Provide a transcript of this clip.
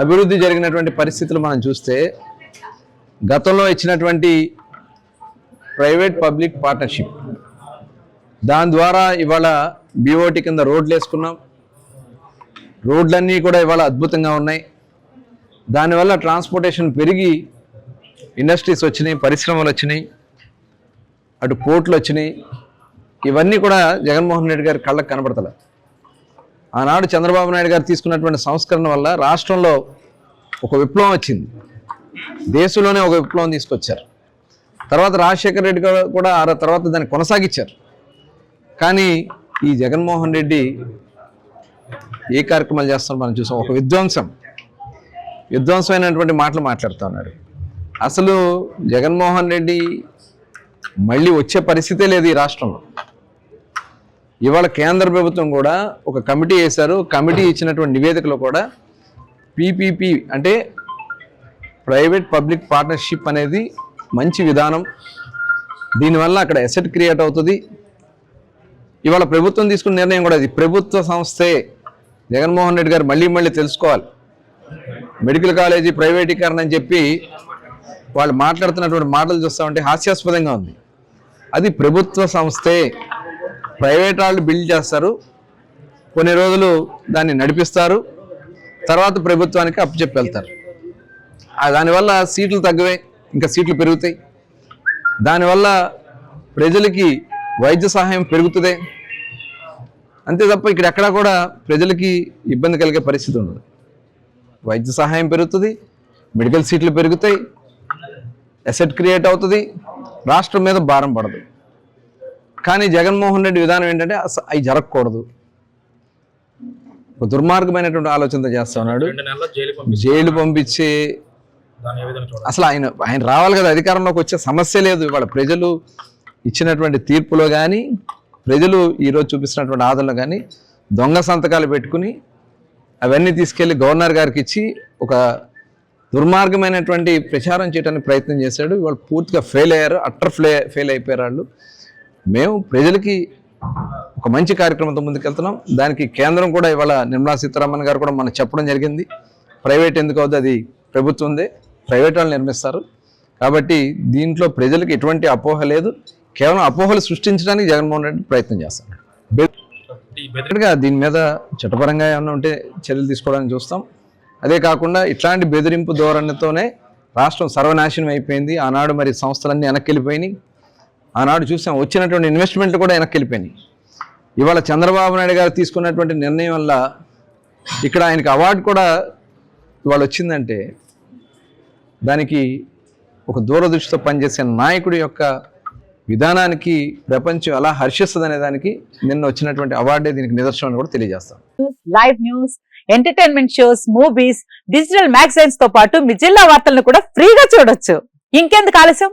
అభివృద్ధి జరిగినటువంటి పరిస్థితులు మనం చూస్తే గతంలో ఇచ్చినటువంటి ప్రైవేట్ పబ్లిక్ పార్ట్నర్షిప్. దాని ద్వారా ఇవాళ బీఓటీ కింద రోడ్లు వేసుకున్నాం. రోడ్లన్నీ కూడా ఇవాళ అద్భుతంగా ఉన్నాయి. దానివల్ల ట్రాన్స్పోర్టేషన్ పెరిగి ఇండస్ట్రీస్ వచ్చినాయి పరిశ్రమలు వచ్చినాయి అటు పోర్ట్లు వచ్చినాయి. ఇవన్నీ కూడా జగన్మోహన్ రెడ్డి గారి కళ్ళకు కనబడతలే. ఆనాడు చంద్రబాబు నాయుడు గారు తీసుకున్నటువంటి సంస్కరణ వల్ల రాష్ట్రంలో ఒక విప్లవం వచ్చింది. దేశంలోనే ఒక విప్లవం తీసుకొచ్చారు. తర్వాత రాజశేఖర రెడ్డి గారు కూడా ఆ తర్వాత దాన్ని కొనసాగించారు. కానీ ఈ జగన్మోహన్ రెడ్డి ఏ కార్యక్రమాలు చేస్తారో మనం చూసాం. ఒక విధ్వంసం. విధ్వంసమైనటువంటి మాటలు మాట్లాడుతూ ఉన్నాడు. అసలు జగన్మోహన్ రెడ్డి మళ్ళీ వచ్చే పరిస్థితే లేదు ఈ రాష్ట్రంలో. ఇవాళ కేంద్ర ప్రభుత్వం కూడా ఒక కమిటీ వేశారు. కమిటీ ఇచ్చినటువంటి నివేదికలో కూడా పీపీపీ అంటే ప్రైవేట్ పబ్లిక్ పార్ట్నర్షిప్ అనేది మంచి విధానం. దీనివల్ల అక్కడ ఎసెట్ క్రియేట్ అవుతుంది. ఇవాళ ప్రభుత్వం తీసుకున్న నిర్ణయం కూడా ఇది ప్రభుత్వ సంస్థే. జగన్మోహన్ రెడ్డి గారు మళ్ళీ మళ్ళీ తెలుసుకోవాలి. మెడికల్ కాలేజీ ప్రైవేటీకరణ అని చెప్పి వాళ్ళు మాట్లాడుతున్నటువంటి మాటలు చూస్తా ఉంటే హాస్యాస్పదంగా ఉంది. అది ప్రభుత్వ సంస్థే. ప్రైవేట్ వాళ్ళు బిల్డ్ చేస్తారు. కొన్ని రోజులు దాన్ని నడిపిస్తారు. తర్వాత ప్రభుత్వానికి అప్పచెప్పి వెళ్తారు. దానివల్ల సీట్లు తగ్గవే ఇంకా సీట్లు పెరుగుతాయి. దానివల్ల ప్రజలకి వైద్య సహాయం పెరుగుతుంది. అంతే తప్ప ఇక్కడ ఎక్కడా కూడా ప్రజలకి ఇబ్బంది కలిగే పరిస్థితి ఉండదు. వైద్య సహాయం పెరుగుతుంది మెడికల్ సీట్లు పెరుగుతాయి అసెట్ క్రియేట్ అవుతుంది రాష్ట్రం మీద భారం పడదు. కానీ జగన్మోహన్ రెడ్డి విధానం ఏంటంటే అవి జరగకూడదు. దుర్మార్గమైనటువంటి ఆలోచనతో చేస్తా ఉన్నాడు. రెండు నెలల్లో జైలు పంపి జైలు పంపించి అసలు ఆయన ఆయన రావాలి కదా అధికారంలోకి వచ్చే సమస్య లేదు. ఇవాళ ప్రజలు ఇచ్చినటువంటి తీర్పులో కానీ ప్రజలు ఈరోజు చూపిస్తున్నటువంటి ఆదరణలో కానీ దొంగ సంతకాలు పెట్టుకుని అవన్నీ తీసుకెళ్ళి గవర్నర్ గారికి ఇచ్చి ఒక దుర్మార్గమైనటువంటి ప్రచారం చేయడానికి ప్రయత్నం చేశాడు. ఇవాళ పూర్తిగా ఫెయిల్ అయ్యారు. అట్టర్ ఫ్లే ఫెయిల్ అయిపోయారు వాళ్ళు. మేము ప్రజలకి ఒక మంచి కార్యక్రమంతో ముందుకెళ్తున్నాం. దానికి కేంద్రం కూడా ఇవాళ నిర్మలా సీతారామన్ గారు కూడా మనం చెప్పడం జరిగింది. ప్రైవేట్ ఎందుకు అవుతుంది అది ప్రభుత్వందే ప్రైవేట్ వాళ్ళు నిర్మిస్తారు. కాబట్టి దీంట్లో ప్రజలకు ఎటువంటి అపోహ లేదు. కేవలం అపోహలు సృష్టించడానికి జగన్మోహన్ రెడ్డి ప్రయత్నం చేస్తాడు. ఈ దీని మీద చట్టపరంగా ఏమైనా ఉంటే చర్యలు తీసుకోవడానికి చూస్తాం. అదే కాకుండా ఇట్లాంటి బెదిరింపు ధోరణితోనే రాష్ట్రం సర్వనాశనం అయిపోయింది. ఆనాడు మరి సంస్థలన్నీ వెనక్కి వెళ్ళిపోయినాయి. ఆనాడు చూసాం వచ్చినటువంటి ఇన్వెస్ట్మెంట్లు కూడా వెనక్కి వెళ్ళిపోయినాయి. ఇవాళ చంద్రబాబు నాయుడు గారు తీసుకున్నటువంటి నిర్ణయం వల్ల ఇక్కడ ఆయనకి అవార్డు కూడా ఇవాళ వచ్చిందంటే దానికి ఒక దూరదృష్టితో పనిచేసే నాయకుడి యొక్క విధానానికి ప్రపంచం ఎలా హర్షిస్తుంది దానికి నిన్న వచ్చినటువంటి అవార్డే దీనికి నిదర్శనం అని కూడా తెలియజేస్తాం. Live news entertainment shows movies digital మ్యాగజైన్స్తో పాటు మీ జిల్లా వార్తలను కూడా ఫ్రీగా చూడొచ్చు. ఇంకెందుకు ఆలస్యం?